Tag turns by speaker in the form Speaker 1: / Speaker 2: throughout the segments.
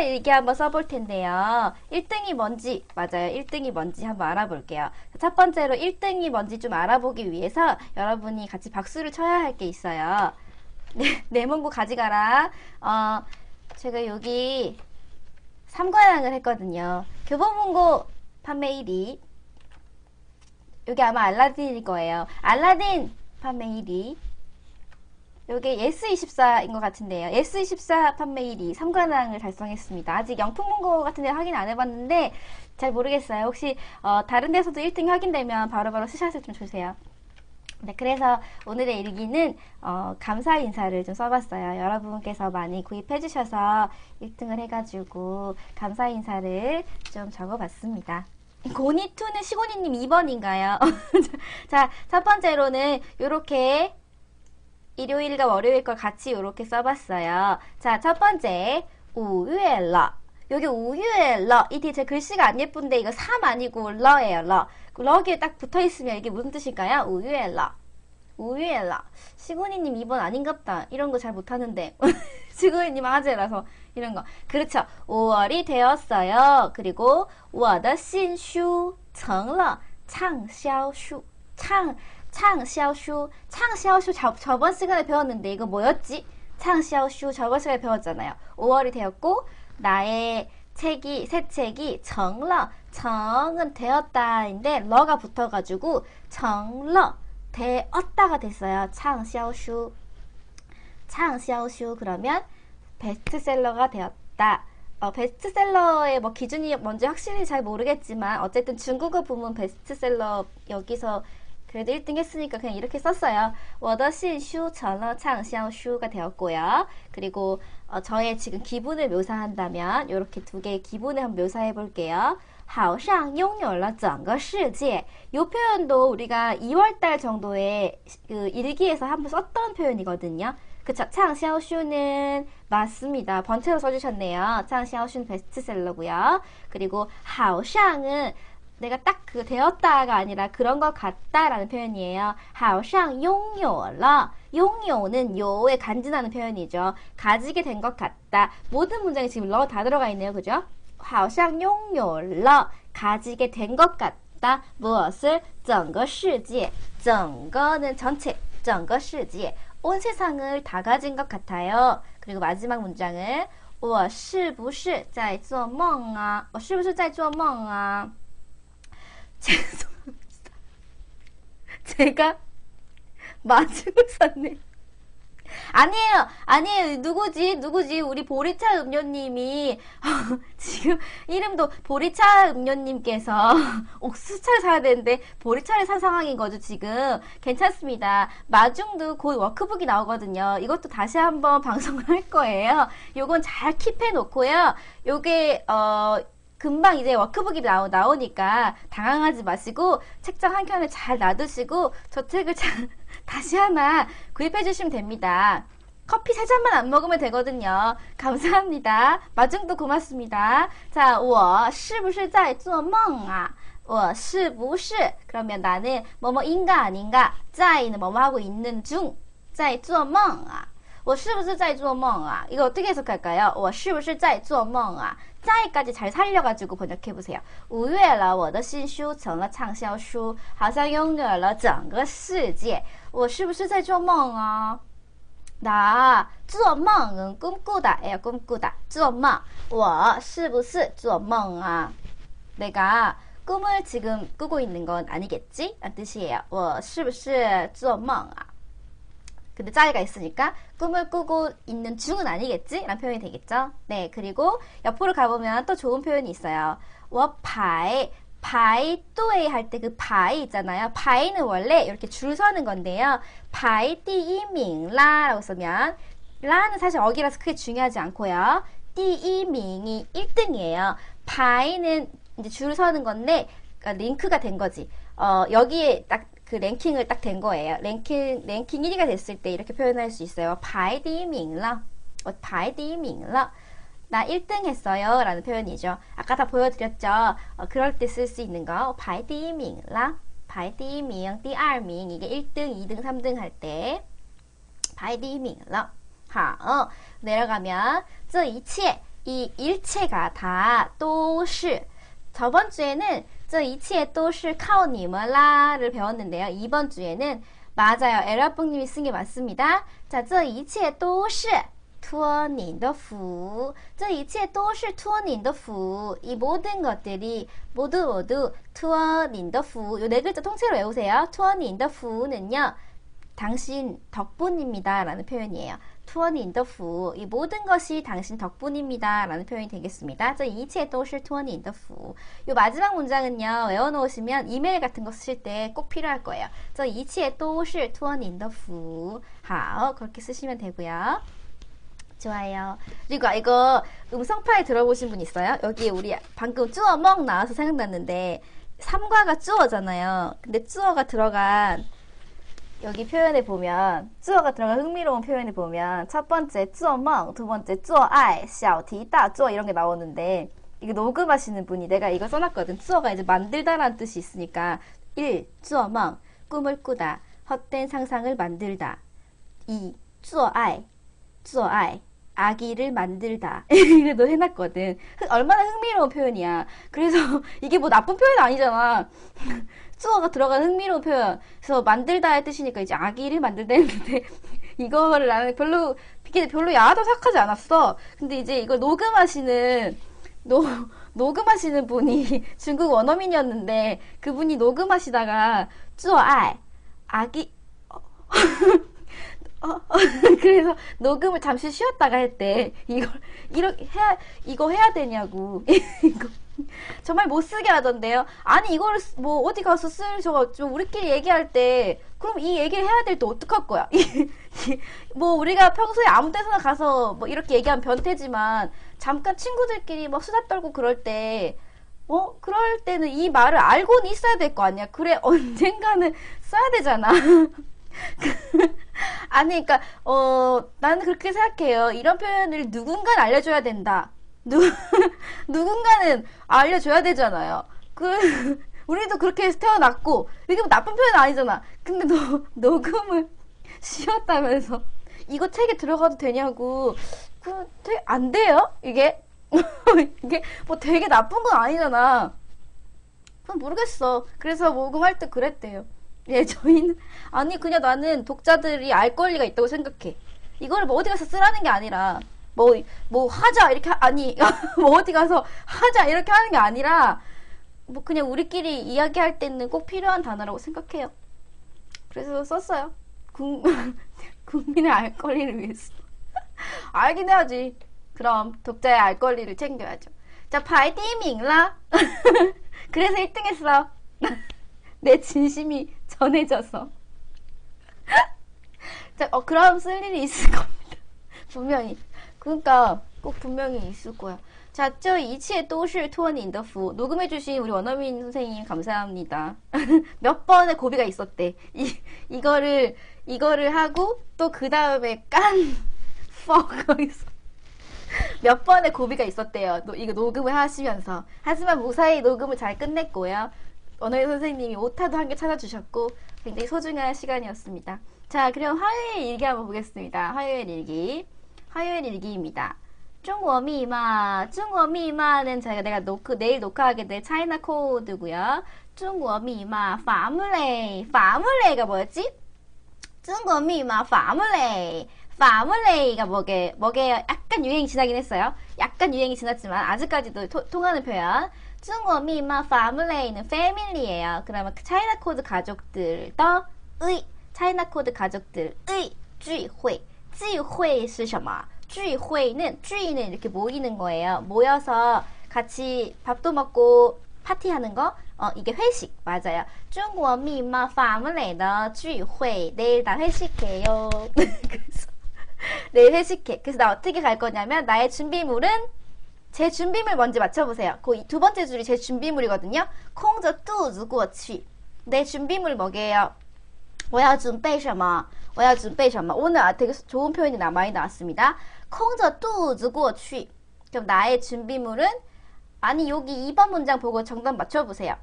Speaker 1: 3차 일기 한번 써볼 텐데요. 1등이 뭔지, 맞아요. 1등이 뭔지 한번 알아볼게요. 첫 번째로 1등이 뭔지 좀 알아보기 위해서 여러분이 같이 박수를 쳐야 할 게 있어요. 네, 내문고 가져가라. 어, 제가 여기 3관왕을 했거든요. 교보문고 판매 1위. 여기 아마 알라딘일 거예요. 알라딘 판매 1위. 요게 예스24인 것 같은데요. 예스24 판매 1위 3관왕을 달성했습니다. 아직 영풍문고 같은 데 확인 안 해봤는데 잘 모르겠어요. 혹시 어, 다른 데서도 1등 확인되면 바로바로 스샷을 좀 주세요. 네, 그래서 오늘의 일기는 어, 감사 인사를 좀 써봤어요. 여러분께서 많이 구입해주셔서 1등을 해가지고 감사 인사를 좀 적어봤습니다. 고니투는 시고니님 2번인가요? 자, 첫 번째로는 이렇게 일요일과 월요일 걸 같이 이렇게 써봤어요. 자, 첫 번째, 우유엘러. 여기 우유엘러. 이 뒤에 제 글씨가 안 예쁜데 이거 3 아니고 러예요, 러. 러기에 딱 붙어 있으면 이게 무슨 뜻일까요? 우유엘러. 우유엘러. 시구니님 2번 아닌갑다. 이런 거 잘 못하는데. 시구니님 아재라서 이런 거. 그렇죠. 5월이 되었어요. 그리고 我的新书成了畅销书. 창, 창샤오슈 창샤오슈 저번 시간에 배웠는데 이거 뭐였지? 창샤오슈 저번 시간에 배웠잖아요. 5월이 되었고 나의 책이 새 책이 정러 정은 되었다인데 러가 붙어가지고 정러 되었다가 됐어요. 창샤오슈 창샤오슈 그러면 베스트셀러가 되었다. 어, 베스트셀러의 뭐 기준이 뭔지 확실히 잘 모르겠지만 어쨌든 중국어 부문 베스트셀러 여기서 그래도 1등 했으니까 그냥 이렇게 썼어요. 我的新书成了畅销书가 되었고요. 그리고 어, 저의 지금 기분을 묘사한다면 이렇게 두 개의 기분을 한번 묘사해 볼게요. 好像拥有了整个世界. 이 표현도 우리가 2월달 정도의 그 일기에서 한번 썼던 표현이거든요. 그쵸. 창销书는 맞습니다. 번째로 써주셨네요. 창销书는 베스트셀러고요. 그리고 好像은 내가 딱 그 되었다가 아니라 그런 것 같다라는 표현이에요. 好像拥有了.拥有는 요에 간지나는 표현이죠. 가지게 된 것 같다. 모든 문장에 지금 러 다 들어가 있네요. 그죠? 好像拥有了. 가지게 된 것 같다. 무엇을? 整个世界.整个는 전체. 整个世界. 온 세상을 다 가진 것 같아요. 그리고 마지막 문장은 我是不是在做梦啊?我是不是在做梦啊? 죄송합니다. 제가 맞으고 썼네. 아니에요, 아니에요. 누구지, 누구지? 우리 보리차 음료님이 지금 이름도 보리차 음료님께서 옥수차를 사야 되는데 보리차를 산 상황인 거죠, 지금. 괜찮습니다. 마중도 곧 워크북이 나오거든요. 이것도 다시 한번 방송을 할 거예요. 요건 잘 킵해 놓고요. 요게 어. 금방 이제 워크북이 나오, 나오니까 당황하지 마시고 책장 한 켠에 잘 놔두시고 저 책을 잘 다시 하나 구입해 주시면 됩니다. 커피 세 잔만 안 먹으면 되거든요. 감사합니다. 마중도 고맙습니다. 자, 我是不是在做梦啊?我是不是 그러면 나는 뭐뭐인가 아닌가? 在는 뭐뭐 하고 있는 중. 在做梦啊? 我是不是在做梦啊? 이거 어떻게 해석할까요? 我是不是在做梦啊? 짜이까지 잘 살려가지고 번역해보세요. 五月了，我的新书成了畅销书，好像拥有了整个世界。我是不是在做梦啊？나做梦은 꿈꾸다예요. 꿈꾸다. 做梦我是不是做梦啊? 내가 꿈을 지금 꾸고 있는 건 아니겠지? 라는 뜻이에요. 我是不是做梦啊? 근데 짜이가 있으니까 꿈을 꾸고 있는 중은 아니겠지? 라는 표현이 되겠죠? 네, 그리고 옆으로 가보면 또 좋은 표현이 있어요. 워파이, 바이 또이 할때 그 바이 있잖아요. 바이는 원래 이렇게 줄 서는 건데요. 바이 띠이밍라 라고 쓰면 라는 사실 어기라서 크게 중요하지 않고요. 띠이밍이 1등이에요. 바이는 이제 줄 서는 건데 그러니까 링크가 된 거지. 어, 여기에 딱 그 랭킹을 딱 된 거예요. 랭킹 랭킹 1위가 됐을 때 이렇게 표현할 수 있어요. 排第一名了. 어, 排第一名了. 나 1등 했어요. 라는 표현이죠. 아까 다 보여드렸죠. 어, 그럴 때 쓸 수 있는 거. 排第一名了. 排第一名, 第二名 이게 1등, 2등, 3등 할 때. 排第一名了. 好, 내려가면 这一切 이 일체가 다都是 저번 주에는 저 이치에 또시 카오니머라를 배웠는데요. 이번 주에는 맞아요. 에라뽕님이 쓴 게 맞습니다. 자, 저 이치에 또시 투어닌더후. 저 이치에 또시 투어닌더후. 이 모든 것들이 모두 모두 투어닌더후. 요 네 글자 통째로 외우세요. 투어닌더후는요. 당신 덕분입니다라는 표현이에요. 투원이 인더후 이 모든 것이 당신 덕분입니다 라는 표현이 되겠습니다. 저 이체도 실투원이 인더후 이 마지막 문장은요 외워놓으시면 이메일 같은 거 쓰실 때 꼭 필요할 거예요. 저 이체도 실투원이 인더후 하 그렇게 쓰시면 되고요. 좋아요. 그리고 아, 이거 음성 파일 들어보신 분 있어요? 여기 우리 방금 쭈어 먹 나와서 생각났는데 삼과가 쭈어잖아요. 근데 쭈어가 들어간 여기 표현에 보면 쭈어가 들어간 흥미로운 표현에 보면 첫 번째 쭈어멍, 두 번째 쭈어아이, 샤오티, 따, 쭈어 이런 게 나오는데 이거 녹음하시는 분이 내가 이거 써놨거든. 쭈어가 이제 만들다라는 뜻이 있으니까 1. 쭈어멍, 꿈을 꾸다, 헛된 상상을 만들다 2. 쭈어아이, 쭈어아이, 아기를 만들다. 이거 해놨거든. 얼마나 흥미로운 표현이야. 그래서 이게 뭐 나쁜 표현 아니잖아. 쭈어가 들어간 흥미로운 표현. 그래서 만들다의 뜻이니까 이제 아기를 만들다 했는데 이거를 나는 별로 이게 별로 야하다고 생각하지 않았어. 근데 이제 이걸 녹음하시는 노, 녹음하시는 분이 중국 원어민이었는데 그분이 녹음하시다가 쭈어아이 아기 어, 어, 그래서 녹음을 잠시 쉬었다가 했대. 이걸 이렇게 해야 이거 해야 되냐고. 이거 정말 못 쓰게 하던데요. 아니 이거를 뭐 어디 가서 쓸저가 좀 우리끼리 얘기할 때 그럼 이 얘기를 해야 될 때 어떡할 거야? 뭐 우리가 평소에 아무 데서나 가서 뭐 이렇게 얘기하면 변태지만 잠깐 친구들끼리 막 수다 떨고 그럴 때 어? 그럴 때는 이 말을 알고는 있어야 될 거 아니야. 그래 언젠가는 써야 되잖아. 아니, 그러니까 어 나는 그렇게 생각해요. 이런 표현을 누군가 알려줘야 된다. 누 누군가는 알려줘야 되잖아요. 그 우리도 그렇게 태어났고 이게 뭐 나쁜 표현 아니잖아. 근데 너 녹음을 쉬었다면서 이거 책에 들어가도 되냐고 그안 돼요? 이게 이게 뭐 되게 나쁜 건 아니잖아. 그건 모르겠어. 그래서 녹음할 때 그랬대요. 예, 저희는 아니 그냥 나는 독자들이 알 권리가 있다고 생각해. 이거를 뭐 어디 가서 쓰라는 게 아니라 뭐뭐 뭐 하자 이렇게 하, 아니 뭐 어디 가서 하자 이렇게 하는 게 아니라 뭐 그냥 우리끼리 이야기할 때는 꼭 필요한 단어라고 생각해요. 그래서 썼어요. 국, 국민의 알 권리를 위해서. 알긴 해야지. 그럼 독자의 알 권리를 챙겨야죠. 자, 파이팅밍라. 그래서 1등 했어. 내 진심이 전해져서. 자, 어, 그럼 쓸 일이 있을 겁니다. 분명히. 그러니까 꼭 분명히 있을 거야. 자, 저 이치에 또실 투어인더 후 녹음해주신 우리 원어민 선생님 감사합니다. 몇 번의 고비가 있었대. 이 이거를 이거를 하고 또 그 다음에 깐 퍼거기서 몇 번의 고비가 있었대요. 노, 이거 녹음을 하시면서 하지만 무사히 녹음을 잘 끝냈고요. 원어민 선생님이 오타도 한 개 찾아주셨고 굉장히 소중한 시간이었습니다. 자, 그럼 화요일 일기 한번 보겠습니다. 화요일 일기. 화요일 일기입니다. 중국어 미마, 중국어 미마는 저희가 내가 노크, 내일 녹화하게 될 차이나 코드고요. 중국어 미마, 파물레이. 파물레이가 뭐였지? 중국어 미마, 파물레이. 파물레이가 뭐게, 뭐게 약간 유행이 지나긴 했어요. 약간 유행이 지났지만 아직까지도 토, 통하는 표현. 중국어 미마 파물레이는 패밀리예요. 그러면 그 차이나 코드 가족들 더 의 차이나 코드 가족들의 聚会.聚会是什么? 聚会는 聚는 이렇게 모이는 거예요. 모여서 같이 밥도 먹고 파티하는 거. 어, 이게 회식 맞아요. 중국어 미마 파물레의 聚会 내일 다 회식해요. 그래서 내일 회식해. 그래서 나 어떻게 갈 거냐면 나의 준비물은 제 준비물 뭔지 맞춰보세요. 그 두 번째 줄이 제 준비물이거든요. 콩저 뚜즈 꼬치. 내 준비물 뭐게요? 我要准备什么?我要准备什么? 오늘 아, 되게 좋은 표현이 많이 나왔습니다. 콩저 뚜즈 꼬치. 그럼 나의 준비물은 아니 여기 2번 문장 보고 정답 맞춰보세요.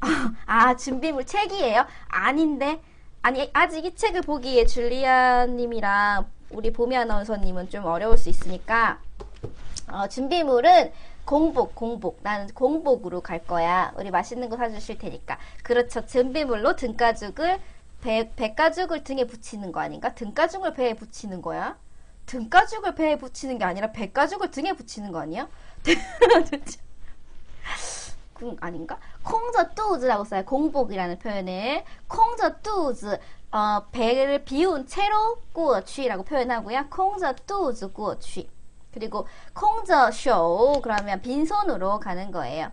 Speaker 1: 아 준비물 책이에요? 아닌데 아니 아직 이 책을 보기에 줄리아님이랑 우리 보미 아나운서님은 좀 어려울 수 있으니까 어, 준비물은 공복, 공복. 나는 공복으로 갈 거야. 우리 맛있는 거 사주실 테니까. 그렇죠. 준비물로 등가죽을, 배, 배가죽을 등에 붙이는 거 아닌가? 등가죽을 배에 붙이는 거야? 등가죽을 배에 붙이는 게 아니라 배가죽을 등에 붙이는 거 아니야? 그 아닌가? 콩저 뚜즈라고 써요. 공복이라는 표현을. 콩저 뚜즈. 어, 배를 비운 채로 꾸어취라고 표현하고요. 콩저 뚜즈 꾸어취. 그리고 콩저 쇼 그러면 빈손으로 가는 거예요.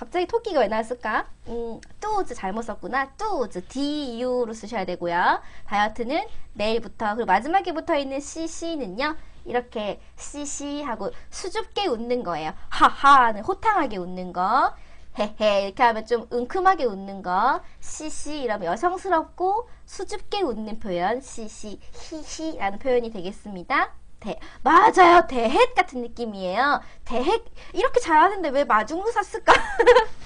Speaker 1: 갑자기 토끼가 왜 나왔을까? 음, 뚜즈 잘못 썼구나. 뚜즈 DU로 쓰셔야 되고요. 다이어트는 내일부터. 그리고 마지막에 붙어 있는 CC는요. 이렇게 씨씨 하고 수줍게 웃는 거예요. 하하는 호탕하게 웃는 거. 헤헤 이렇게 하면 좀 은큼하게 웃는 거. 씨씨 이러면 여성스럽고 수줍게 웃는 표현. 씨씨 히히라는 표현이 되겠습니다. 대, 맞아요. 대핵 같은 느낌이에요. 대핵, 이렇게 잘하는데 왜 마중무사 쓸까?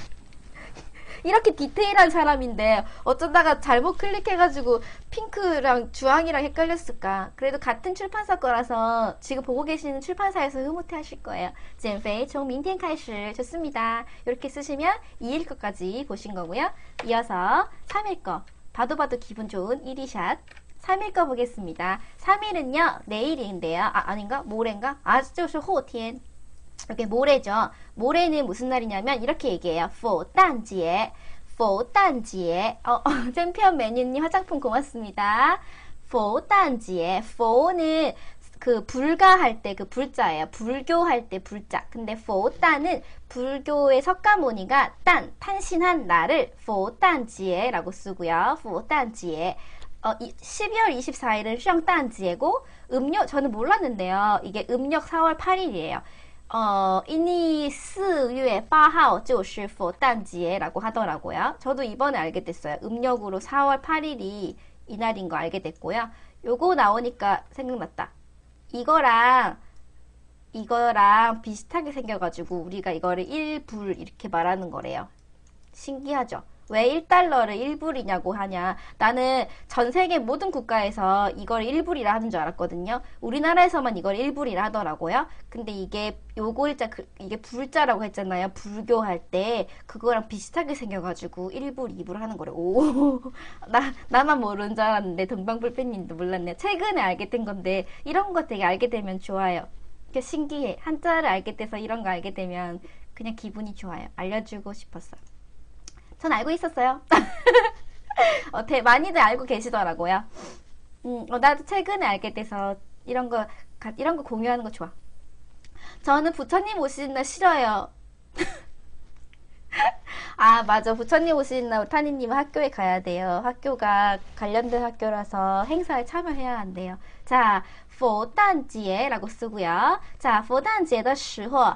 Speaker 1: 이렇게 디테일한 사람인데 어쩌다가 잘못 클릭해가지고 핑크랑 주황이랑 헷갈렸을까? 그래도 같은 출판사 거라서 지금 보고 계시는 출판사에서 흐뭇해 하실 거예요. 젠페이 총 민텐 카이시 좋습니다. 이렇게 쓰시면 2일 거까지 보신 거고요. 이어서 3일 거 봐도 봐도 기분 좋은 1위 샷 3일 거 보겠습니다. 3일은요 내일인데요. 아 아닌가? 모레인가? 아주是 后天 이렇게 모레죠. 모레는 무슨 날이냐면 이렇게 얘기해요. 佛诞节. 佛诞节. 어, 챔피언 메뉴님 화장품 고맙습니다. 佛诞节. 佛는 그 불가할 때 그 불자예요. 불교할 때 불자. 근데 佛诞은 불교의 석가모니가 딴 탄신한 날을 佛诞节라고 쓰고요. 佛诞节. 어, 12월 24일은 圣诞节고 음력 저는 몰랐는데요. 이게 음력 4월 8일이에요. 어, 이니 4월 8일就是佛诞节라고 하더라고요. 저도 이번에 알게 됐어요. 음력으로 4월 8일이 이날인 거 알게 됐고요. 요거 나오니까 생각났다. 이거랑 이거랑 비슷하게 생겨가지고 우리가 이거를 1불 이렇게 말하는 거래요. 신기하죠? 왜 1달러를 1불이냐고 하냐. 나는 전 세계 모든 국가에서 이걸 1불이라 하는 줄 알았거든요. 우리나라에서만 이걸 1불이라 하더라고요. 근데 이게 요골자, 그, 이게 불자라고 했잖아요. 불교할 때. 그거랑 비슷하게 생겨가지고 1불, 2불 하는 거래. 오. 나, 나만 모르는 줄 알았는데 동방불패님도 몰랐네요. 최근에 알게 된 건데 이런 거 되게 알게 되면 좋아요. 신기해. 한자를 알게 돼서 이런 거 알게 되면 그냥 기분이 좋아요. 알려주고 싶었어요. 전 알고 있었어요. 어, 대, 많이들 알고 계시더라고요. 음, 어, 나도 최근에 알게 돼서 이런 거, 이런 거 공유하는 거 좋아. 저는 부처님 오시는 날 싫어요. 아, 맞아. 부처님 오시는 날 타니님은 학교에 가야 돼요. 학교가 관련된 학교라서 행사에 참여해야 한대요. 자, 佛诞节라고 쓰고요. 자, 佛诞节的时候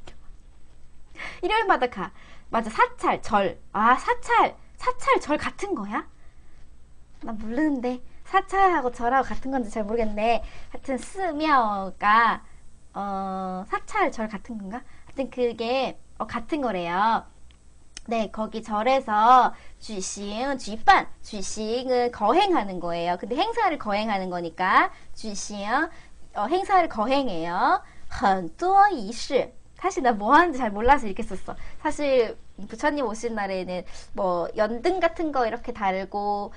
Speaker 1: 일요일마다 가. 맞아, 사찰, 절. 아, 사찰. 사찰, 절 같은 거야? 나 모르는데. 사찰하고 절하고 같은 건지 잘 모르겠네. 하여튼, 스며가, 어, 사찰, 절 같은 건가? 하여튼 그게, 어, 같은 거래요. 네, 거기 절에서 주싱, 쥐반, 주싱은 거행하는 거예요. 근데 행사를 거행하는 거니까 주싱, 어, 행사를 거행해요. 很多仪式 사실 나 뭐 하는지 잘 몰라서 이렇게 썼어. 사실 부처님 오신 날에는 뭐 연등 같은 거 이렇게 달고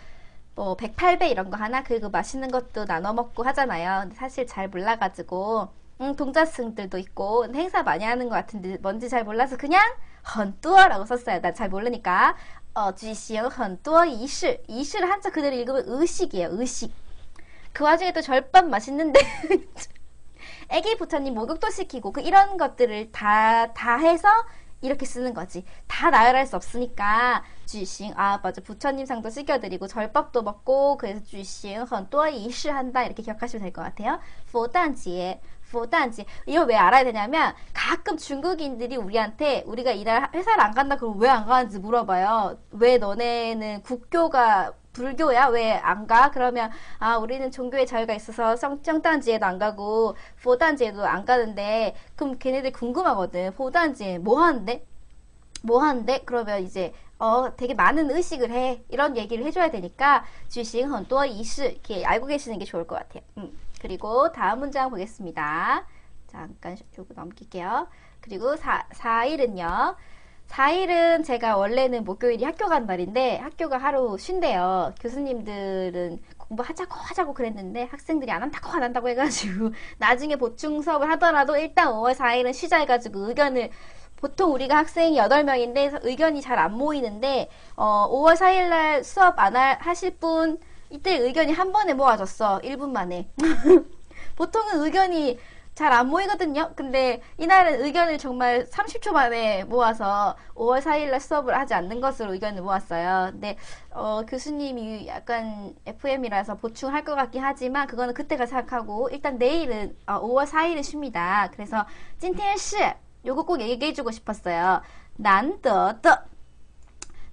Speaker 1: 뭐 108배 이런 거 하나 그리고 맛있는 것도 나눠 먹고 하잖아요. 근데 사실 잘 몰라가지고 음, 동자승들도 있고 행사 많이 하는 것 같은데 뭔지 잘 몰라서 그냥 헌뚜어라고 썼어요. 나 잘 모르니까 어, 주시형 헌뚜어 이실 이실 한자 그대로 읽으면 의식이에요. 의식. 그 와중에 또 절반 맛있는데 애기 부처님 목욕도 시키고 그 이런 것들을 다 다 해서 이렇게 쓰는 거지. 다 나열할 수 없으니까 쥐싱 아 맞아 부처님 상도 시켜드리고 절밥도 먹고 그래서 쥐싱 很多 이시 한다 이렇게 기억하시면 될 것 같아요. 佛诞节 佛诞节 이걸 왜 알아야 되냐면 가끔 중국인들이 우리한테 우리가 이날 회사를 안 간다 그러면 왜 안 가는지 물어봐요. 왜 너네는 국교가 불교야? 왜 안 가? 그러면 아 우리는 종교의 자유가 있어서 성정단지에도 안 가고 포단지에도 안 가는데 그럼 걔네들 궁금하거든. 포단지에 뭐 하는데? 뭐 하는데? 그러면 이제 어 되게 많은 의식을 해 이런 얘기를 해줘야 되니까 주식 很多 이시 이렇게 알고 계시는 게 좋을 것 같아요. 음. 그리고 다음 문장 보겠습니다. 잠깐 요거 넘길게요. 그리고 4, 4일은요. 4일은 제가 원래는 목요일이 학교 간 날인데 학교가 하루 쉰대요. 교수님들은 공부하자고 하자고 그랬는데 학생들이 안 한다고 안 한다고 해가지고 나중에 보충 수업을 하더라도 일단 5월 4일은 쉬자 해가지고 의견을 보통 우리가 학생이 8명인데 의견이 잘 안 모이는데 어, 5월 4일 날 수업 안 할, 하실 분 이때 의견이 한 번에 모아졌어. 1분 만에. 보통은 의견이 잘 안 모이거든요. 근데 이날은 의견을 정말 30초 만에 모아서 5월 4일날 수업을 하지 않는 것으로 의견을 모았어요. 근데 어, 교수님이 약간 FM이라서 보충할 것 같긴 하지만 그거는 그때가 생각하고 일단 내일은 어, 5월 4일은 쉽니다. 그래서 찐텐시 요거 꼭 얘기해주고 싶었어요. 난더더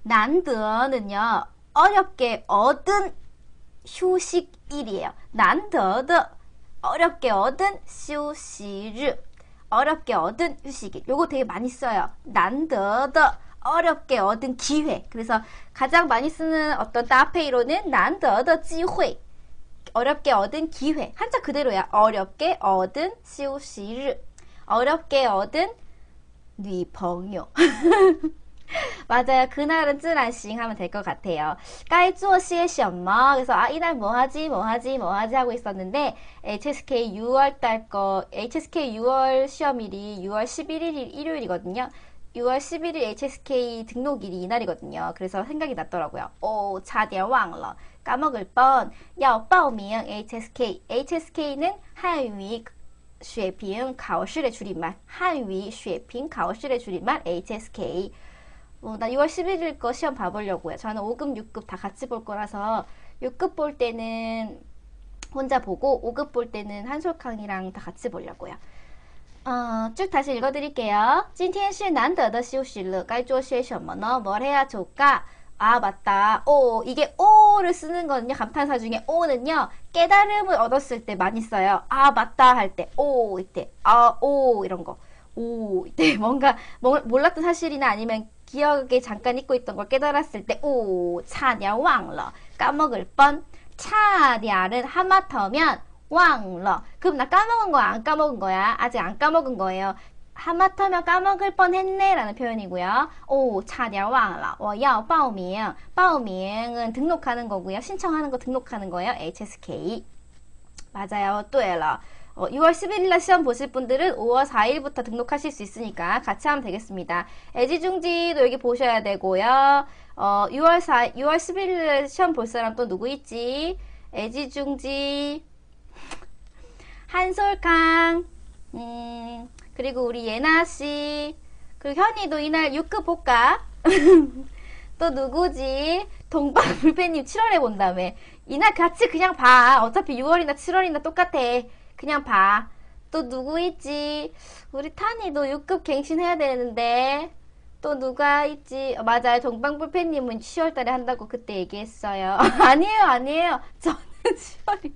Speaker 1: 난더는요 어렵게 얻은 휴식일이에요. 난더더 어렵게 얻은 쇼시르 어렵게 얻은 휴식일 요거 되게 많이 써요 난더더 어렵게 얻은 기회 그래서 가장 많이 쓰는 어떤 따페이로는 난더더 지회 어렵게 얻은 기회 한자 그대로야 어렵게 얻은 쇼시르 어렵게 얻은 女朋友 맞아요. 그날은 쯔란싱 하면 될 것 같아요. 까이쭈어 시에시 엄마. 그래서 아 이날 뭐 하지 뭐 하지 뭐 하지 하고 있었는데 HSK 6월 달 거 HSK 6월 시험일이 6월 11일 일요일이거든요. 6월 11일 HSK 등록일이 이날이거든요. 그래서 생각이 났더라고요. 오, 자대왕러 까먹을 뻔. 야, 빠오밍 HSK. HSK는 한위 쉐핑 가오실의 줄임말. 한위 쉐핑 가오실의 줄임말 HSK. 어, 나 6월 11일 거 시험 봐보려고요. 저는 5급, 6급 다 같이 볼 거라서 6급 볼 때는 혼자 보고 5급 볼 때는 한솔강이랑 다 같이 보려고요. 어, 쭉 다시 읽어드릴게요. 今天是难得的休息了该做些什么呢?뭘 해야 좋을까? 아 맞다. 오 이게 오를 쓰는 거는요. 감탄사 중에 오는요. 깨달음을 얻었을 때 많이 써요. 아 맞다 할 때. 오 이때. 아 오 이런 거. 오 이때 뭔가 몰랐던 사실이나 아니면 기억에 잠깐 잊고 있던 걸 깨달았을 때, 오, 차냐, 왕러. 까먹을 뻔. 차냐는 하마터면, 왕러. 그럼 나 까먹은 거야? 안 까먹은 거야? 아직 안 까먹은 거예요. 하마터면 까먹을 뻔했네 라는 표현이고요. 오, 차냐, 왕러. 我要报名. 报名은 등록하는 거고요. 신청하는 거 등록하는 거예요. HSK. 맞아요. 对了. 어, 6월 11일 날 시험 보실 분들은 5월 4일부터 등록하실 수 있으니까 같이 하면 되겠습니다. 애지중지도 여기 보셔야 되고요. 어, 6월 4, 6월 11일 시험 볼 사람 또 누구 있지? 애지중지, 한솔강, 음, 그리고 우리 예나씨, 그리고 현이도 이날 6급 볼까? 또 누구지? 동방 불패님 7월에 본다며. 이날 같이 그냥 봐. 어차피 6월이나 7월이나 똑같아. 그냥 봐. 또 누구 있지? 우리 탄이도 6급 갱신해야 되는데. 또 누가 있지? 어, 맞아요. 동방불패님은 10월 달에 한다고 그때 얘기했어요. 아니에요, 아니에요. 저는 10월이.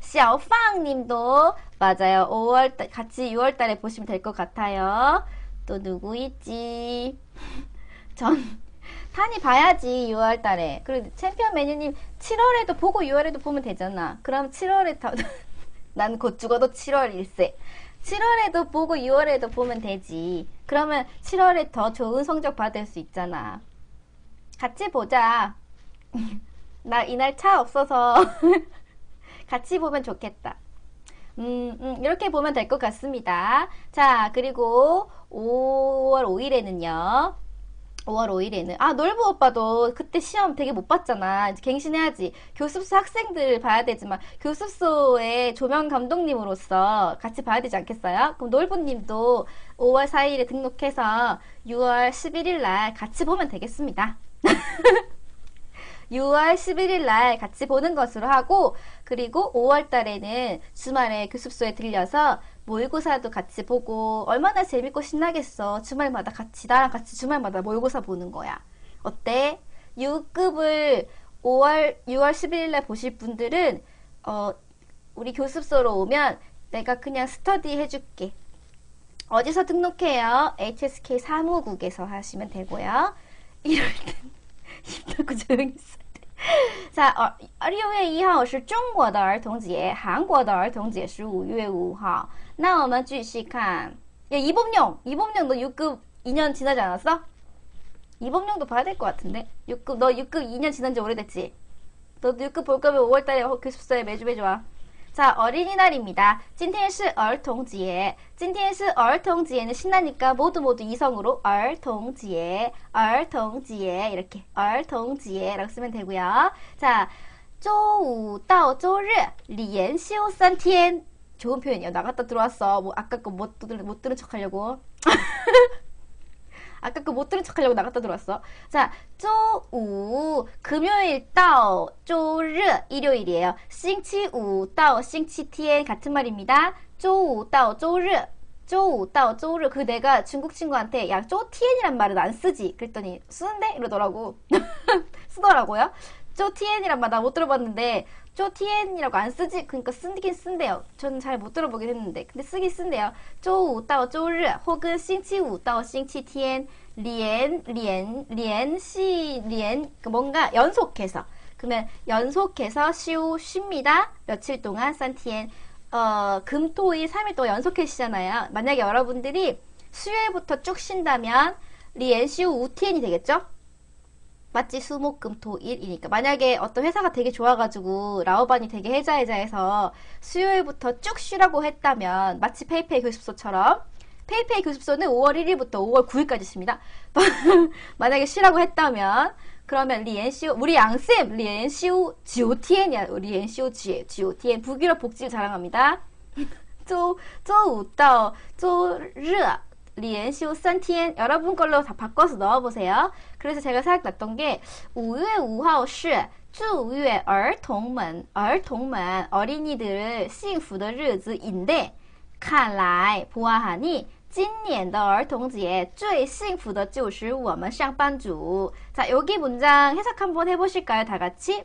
Speaker 1: 小放님도 맞아요. 5월 달 같이 6월 달에 보시면 될 것 같아요. 또 누구 있지? 전 탄이 봐야지 6월 달에. 그리고 챔피언 메뉴님 7월에도 보고 6월에도 보면 되잖아. 그럼 7월에 다 난 곧 죽어도 7월 1세. 7월에도 보고 6월에도 보면 되지. 그러면 7월에 더 좋은 성적 받을 수 있잖아. 같이 보자. 나 이날 차 없어서 같이 보면 좋겠다. 음, 음, 이렇게 보면 될 것 같습니다. 자, 그리고 5월 5일에는요. 5월 5일에는 아 놀부 오빠도 그때 시험 되게 못 봤잖아 이제 갱신해야지 교습소 학생들 봐야 되지만 교습소의 조명 감독님으로서 같이 봐야 되지 않겠어요? 그럼 놀부님도 5월 4일에 등록해서 6월 11일 날 같이 보면 되겠습니다. 6월 11일 날 같이 보는 것으로 하고 그리고 5월 달에는 주말에 교습소에 들려서 모의고사도 같이 보고 얼마나 재밌고 신나겠어. 주말마다 같이 나랑 같이 주말마다 모의고사 보는 거야. 어때? 6급을 5월 6월 11일 날 보실 분들은 어 우리 교습소로 오면 내가 그냥 스터디 해줄게. 어디서 등록해요? HSK 사무국에서 하시면 되고요. 이럴 땐 힘들고 조용히 있어야 돼. 자, 어, 6月1号是中国的儿童节，韩国的儿童节是5月5号。那我们继续看。야, 이범용! 이범용 너 6급 2년 지나지 않았어? 이범용도 봐야 될 것 같은데? 6급, 너 6급 2년 지난 지 오래됐지? 너도 6급 볼 거면 5월달에 교습소에 매주 매주 와. 자, 어린이날입니다. 今天是儿童节.今天是儿童节는 신나니까 모두 모두 이성으로 儿童节,儿童节 이렇게 儿童节라고 쓰면 되고요. 자, 周五到周日连休三天. 좋은 표현이야. 나갔다 들어왔어. 뭐 아까 거 못 들은 못 들은 척 하려고. 아까 그 못 들은 척하려고 나갔다 들어왔어. 자, 쪼우 금요일 따오 쪼르 일요일이에요. 싱치우 따오 싱치티엔 같은 말입니다. 쪼우 따오 쪼르 쪼우 따오 쪼르 그 내가 중국 친구한테 야 쪼티엔이란 말은 안 쓰지 그랬더니 쓰는데 이러더라고 쓰더라고요. 쪼티엔이란 말 나 못 들어봤는데 쪼티엔이라고 안 쓰지 그러니까 쓰긴 쓴대요. 저는 잘 못 들어보긴 했는데 근데 쓰긴 쓴대요. 쪼우, 따오, 쪼르 혹은 싱치우, 따오, 어, 싱치티엔 리엔 리엔 리엔 시 리엔 그 뭔가 연속해서 그러면 연속해서 쉬우 쉽니다. 며칠 동안 산티엔 어, 금토일 3일 동안 연속해 쉬잖아요. 만약에 여러분들이 수요일부터 쭉 쉰다면 리엔 쉬우 우티엔이 되겠죠? 맞지? 수목금토일이니까 만약에 어떤 회사가 되게 좋아가지고 라오반이 되게 해자해자해서 수요일부터 쭉 쉬라고 했다면 마치 페이페이 교습소처럼 페이페이 교습소는 5월 1일부터 5월 9일까지 쉽니다. 만약에 쉬라고 했다면 그러면 리엔시오 우리 양쌤 리엔시오 지오티엔이야 리엔시오 지 지오티엔 북유럽 복지를 자랑합니다. 周周五到周日 리엔시오 산티엔 여러분 걸로 다 바꿔서 넣어보세요. 그래서 제가 생각났던 게 5월 5号 是祝愿 儿童们 儿童们 어린이들 幸福的 日子인데 看来 보아하니 今年的 儿童节 最幸福的就是我们上班族. 자, 여기 문장 해석 한번 해보실까요? 다 같이?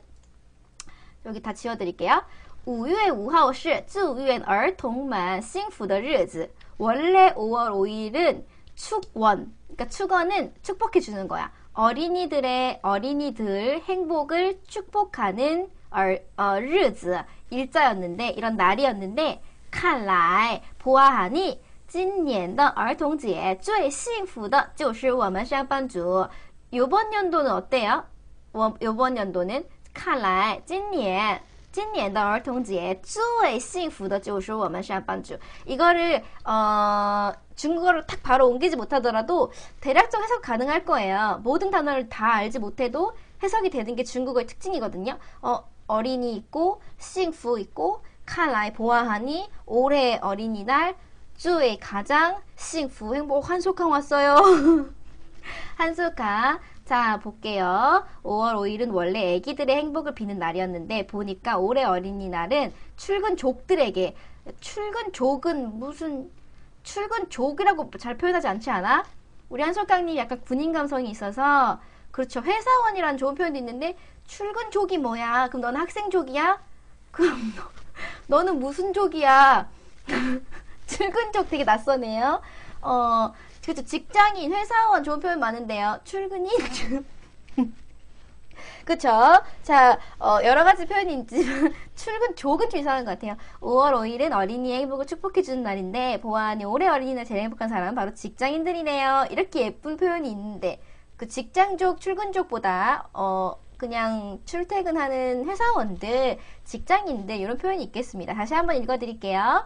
Speaker 1: 여기 다 지워드릴게요. 5月 5号 是祝愿儿童们幸福的日子. 원래 5월 5일은 축원, 그러니까 축원은 축복해 주는 거야. 어린이들의 어린이들 행복을 축복하는 어, 어, 日子 일자였는데 이런 날이었는데 看来 보아하니 今年的儿童节最幸福的就是我们上班族. 요번 연도는 어때요? 요번 연도는 看来今年 今年的儿童节最幸福的就是我们上班族. 이거를 어, 중국어로 딱 바로 옮기지 못하더라도 대략적 해석 가능할 거예요. 모든 단어를 다 알지 못해도 해석이 되는 게 중국어의 특징이거든요. 어, 어린이 있고, 幸福 있고, 看来 보아하니, 올해 어린이날, 最 가장, 幸福 행복 한속항 왔어요. 한속항. 자, 볼게요. 5월 5일은 원래 아기들의 행복을 비는 날이었는데 보니까 올해 어린이날은 출근 족들에게 출근 족은 무슨 출근 족이라고 잘 표현하지 않지 않아? 우리 한솔강님 약간 군인 감성이 있어서 그렇죠. 회사원이란 좋은 표현도 있는데 출근 족이 뭐야? 그럼 너는 학생 족이야? 그럼 너, 너는 무슨 족이야? 출근 족 되게 낯서네요. 어, 그렇죠. 직장인, 회사원 좋은 표현 많은데요. 출근인. 그쵸? 자, 어, 여러 가지 표현이 있지만, 출근, 조금 좀 이상한 것 같아요. 5월 5일은 어린이의 행복을 축복해주는 날인데, 보아하니 올해 어린이날 제일 행복한 사람은 바로 직장인들이네요. 이렇게 예쁜 표현이 있는데, 그 직장족, 출근족보다, 어, 그냥 출퇴근하는 회사원들, 직장인들 이런 표현이 있겠습니다. 다시 한번 읽어드릴게요.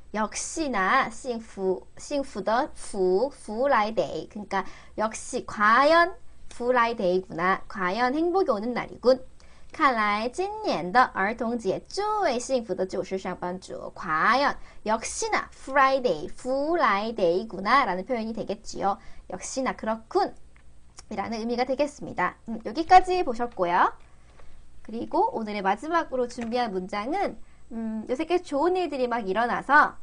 Speaker 1: 역시나 싱푸 싱푸더 푸 후라이데이 그러니까 역시 과연 후라이데이구나 과연 행복이 오는 날이군 看来今年的儿童节最幸福的就是上班族 과연 역시나 Friday 후라이데이구나 라는 표현이 되겠지요 역시나 그렇군 이라는 의미가 되겠습니다 음, 여기까지 보셨고요 그리고 오늘의 마지막으로 준비한 문장은 음, 요새 꽤 좋은 일들이 막 일어나서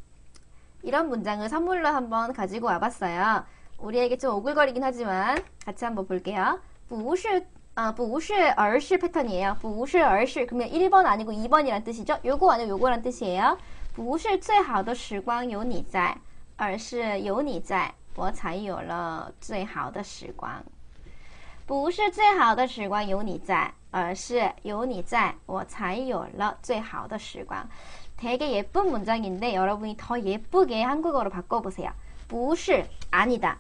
Speaker 1: 이런 문장을 선물로 한번 가지고 와봤어요. 우리에게 좀 오글거리긴 하지만 같이 한번 볼게요. 不是 아, 不是儿时 패턴이에요. 不是儿时 그러면 1번 아니고 2번이란 뜻이죠. 요거 아니고 요거란 뜻이에요. 不是最好的时光有你在而是有你在我才有了最好的时光不是最好的时光有你在， 而是有你在我才有了最好的时光。 되게 예쁜 문장인데 여러분이 더 예쁘게 한국어로 바꿔보세요. 不是 아니다.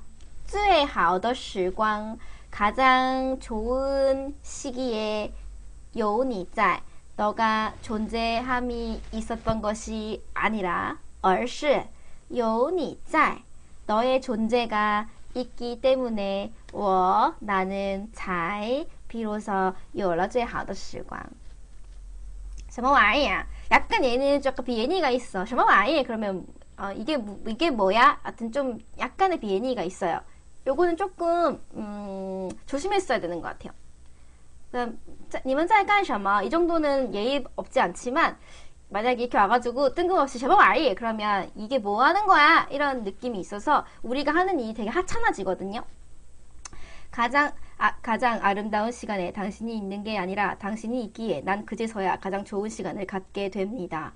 Speaker 1: 最好的时光 가장 좋은 시기에 有你在 너가 존재함이 있었던 것이 아니라 而是有你在 너의 존재가 있기 때문에 我 나는 才 비로소 有了最好的时光什么玩意儿 약간 얘는 좀 약간 비애니가 있어. 什么玩意 그러면 어, 이게 뭐, 이게 뭐야? 하여튼 좀 약간의 비애니가 있어요. 요거는 조금 음, 조심했어야 되는 것 같아요. 그럼 你们在干什么? 이 정도는 예의 없지 않지만 만약에 이렇게 와가지고 뜬금없이 什么玩意 그러면 이게 뭐 하는 거야? 이런 느낌이 있어서 우리가 하는 일이 되게 하찮아지거든요. 가장 아, 가장 아름다운 시간에 당신이 있는 게 아니라 당신이 있기에 난 그제서야 가장 좋은 시간을 갖게 됩니다.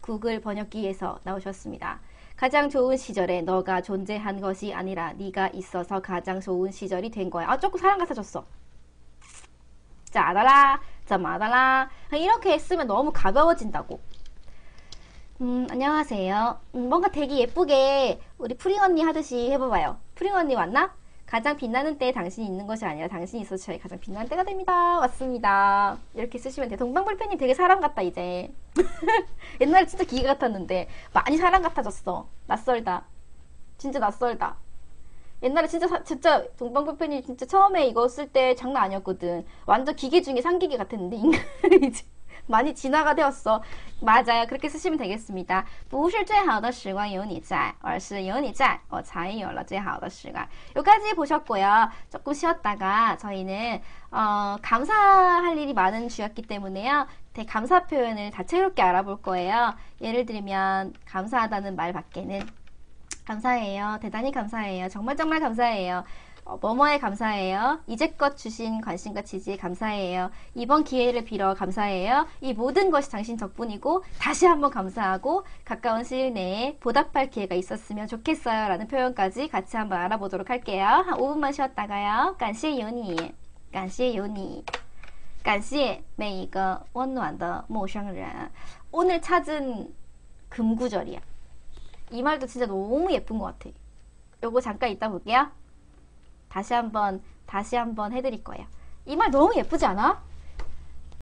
Speaker 1: 구글 번역기에서 나오셨습니다. 가장 좋은 시절에 너가 존재한 것이 아니라 네가 있어서 가장 좋은 시절이 된 거야. 아 조금 사랑 같아졌어. 짜다라, 짜마다라. 이렇게 했으면 너무 가벼워진다고. 음, 안녕하세요. 음, 뭔가 되게 예쁘게 우리 프링 언니 하듯이 해봐봐요. 프링 언니 왔나? 가장 빛나는 때에 당신이 있는 것이 아니라 당신이 있어서 저희 가장 빛나는 때가 됩니다. 맞습니다. 이렇게 쓰시면 돼요. 동방불펜님 되게 사람 같다, 이제. 옛날에 진짜 기계 같았는데, 많이 사람 같아졌어. 낯설다. 진짜 낯설다. 옛날에 진짜, 사, 진짜, 동방불펜이 진짜 처음에 이거 쓸 때 장난 아니었거든. 완전 기계 중에 상기계 같았는데, 인간이 이제. 많이 진화가 되었어. 맞아요. 그렇게 쓰시면 되겠습니다. 不是最好的时光有你在而是有你在我才有了最好的时光 여기까지 보셨고요. 조금 쉬었다가 저희는 어, 감사할 일이 많은 주였기 때문에요. 대 감사 표현을 다채롭게 알아볼 거예요. 예를 들면 감사하다는 말 밖에는 감사해요. 대단히 감사해요. 정말 정말 감사해요. 어, 뭐뭐에 감사해요. 이제껏 주신 관심과 지지에 감사해요. 이번 기회를 빌어 감사해요. 이 모든 것이 당신 덕분이고 다시 한번 감사하고 가까운 시일 내에 보답할 기회가 있었으면 좋겠어요. 라는 표현까지 같이 한번 알아보도록 할게요. 한 5분만 쉬었다가요. 간시의 요니. 간시의 요니. 간시의 메이거 원노안더 모샹人 오늘 찾은 금구절이야. 이 말도 진짜 너무 예쁜 것 같아. 요거 잠깐 이따 볼게요. 다시 한번 다시 한번 해드릴 거예요. 이 말 너무 예쁘지 않아?